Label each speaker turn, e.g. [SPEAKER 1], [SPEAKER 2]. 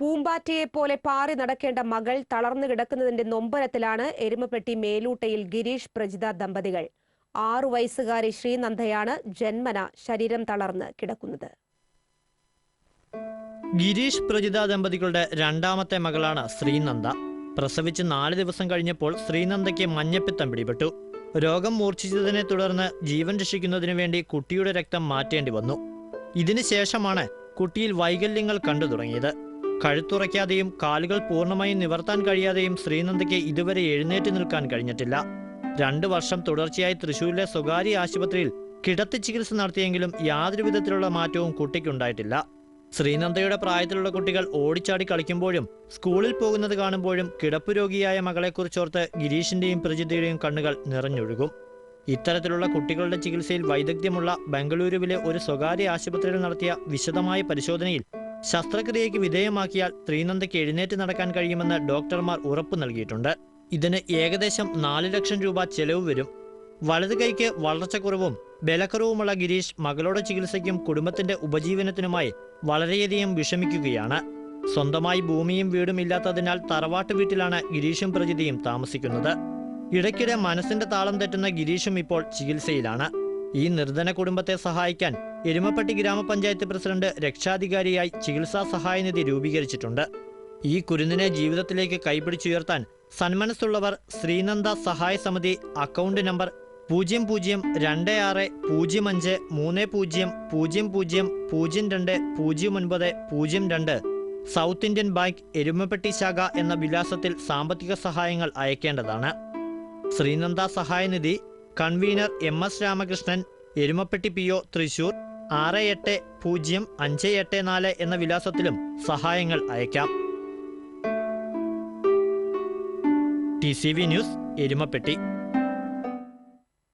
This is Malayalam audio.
[SPEAKER 1] പൂമ്പാറ്റയെ പോലെ പാറി നടക്കേണ്ട മകൾ തളർന്നു കിടക്കുന്നതിന്റെ നൊമ്പരത്തിലാണ് എരുമപ്പെട്ടി മേലൂട്ടയിൽ ഗിരീഷ് പ്രജിത ദമ്പതികൾ. ആറു വയസ്സുകാരി ശ്രീനന്ദയാണ് ജന്മന ശരീരം തളർന്ന് കിടക്കുന്നത്.
[SPEAKER 2] ഗിരീഷ് പ്രജിത ദമ്പതികളുടെ രണ്ടാമത്തെ മകളാണ് ശ്രീനന്ദ. പ്രസവിച്ച് നാല് ദിവസം കഴിഞ്ഞപ്പോൾ ശ്രീനന്ദയ്ക്ക് മഞ്ഞപ്പിത്തം പിടിപെട്ടു. രോഗം മൂർച്ഛിച്ചതിനെ തുടർന്ന് ജീവൻ രക്ഷിക്കുന്നതിനു വേണ്ടി കുട്ടിയുടെ രക്തം മാറ്റേണ്ടി വന്നു. ഇതിനുശേഷമാണ് കുട്ടിയിൽ വൈകല്യങ്ങൾ കണ്ടു തുടങ്ങിയത്. കഴുത്തുറയ്ക്കാതെയും കാലുകൾ പൂർണമായും നിവർത്താൻ കഴിയാതെയും ശ്രീനന്ദയ്ക്ക് ഇതുവരെ എഴുന്നേറ്റ് നിൽക്കാൻ കഴിഞ്ഞിട്ടില്ല. രണ്ടു വർഷം തുടർച്ചയായി തൃശൂരിലെ സ്വകാര്യ ആശുപത്രിയിൽ കിടത്തി ചികിത്സ നടത്തിയെങ്കിലും യാതൊരു വിധത്തിലുള്ള മാറ്റവും കുട്ടിക്കുണ്ടായിട്ടില്ല. ശ്രീനന്ദയുടെ പ്രായത്തിലുള്ള കുട്ടികൾ ഓടിച്ചാടി കളിക്കുമ്പോഴും സ്കൂളിൽ പോകുന്നത് കാണുമ്പോഴും കിടപ്പ് രോഗിയായ മകളെക്കുറിച്ചോർത്ത് ഗിരീഷിന്റെയും പ്രജിതയുടെയും കണ്ണുകൾ നിറഞ്ഞൊഴുകും. ഇത്തരത്തിലുള്ള കുട്ടികളുടെ ചികിത്സയിൽ വൈദഗ്ധ്യമുള്ള ബംഗളൂരുവിലെ ഒരു സ്വകാര്യ ആശുപത്രിയിൽ നടത്തിയ വിശദമായ പരിശോധനയിൽ ശസ്ത്രക്രിയയ്ക്ക് വിധേയമാക്കിയാൽ ശ്രീനന്ദയ്ക്ക് എഴുന്നേറ്റ് നടക്കാൻ കഴിയുമെന്ന് ഡോക്ടർമാർ ഉറപ്പു നൽകിയിട്ടുണ്ട്. ഇതിന് ഏകദേശം നാല് ലക്ഷം രൂപ ചെലവ് വരും. വലതു കൈക്ക് വളർച്ചക്കുറവും ബലക്കുറവുമുള്ള ഗിരീഷ് മകളുടെ ചികിത്സയ്ക്കും കുടുംബത്തിന്റെ ഉപജീവനത്തിനുമായി വളരെയധികം വിഷമിക്കുകയാണ്. സ്വന്തമായി ഭൂമിയും വീടും ഇല്ലാത്തതിനാൽ തറവാട്ട് വീട്ടിലാണ് ഗിരീഷും പ്രജിതയും താമസിക്കുന്നത്. ഇടയ്ക്കിടെ മനസ്സിന്റെ താളം തെറ്റുന്ന ഗിരീഷും ഇപ്പോൾ ചികിത്സയിലാണ്. ഈ നിർധന കുടുംബത്തെ സഹായിക്കാൻ എരുമപ്പെട്ടി ഗ്രാമപഞ്ചായത്ത് പ്രസിഡന്റ് രക്ഷാധികാരിയായി ചികിത്സാ സഹായനിധി രൂപീകരിച്ചിട്ടുണ്ട്. ഈ കുരുന്നിനെ ജീവിതത്തിലേക്ക് കൈപിടിച്ചുയർത്താൻ സന്മനസ്സുള്ളവർ ശ്രീനന്ദ സഹായ സമിതി അക്കൗണ്ട് നമ്പർ പൂജ്യം പൂജ്യം രണ്ട് ആറ് പൂജ്യം അഞ്ച് മൂന്ന് പൂജ്യം പൂജ്യം പൂജ്യം പൂജ്യം രണ്ട് പൂജ്യം ഒൻപത് പൂജ്യം രണ്ട് സൗത്ത് ഇന്ത്യൻ ബാങ്ക് എരുമപ്പെട്ടി ശാഖ എന്ന വിലാസത്തിൽ സാമ്പത്തിക സഹായങ്ങൾ അയക്കേണ്ടതാണ്. Sreenanda സഹായനിധി convener M S Ramakrishnan Erumapetty P O Thrissur ആറ് എട്ട് പൂജ്യം അഞ്ച് എട്ട് നാല് എന്ന വിലാസത്തിലും സഹായങ്ങൾ അയക്കാം. T C V news Erumapetty.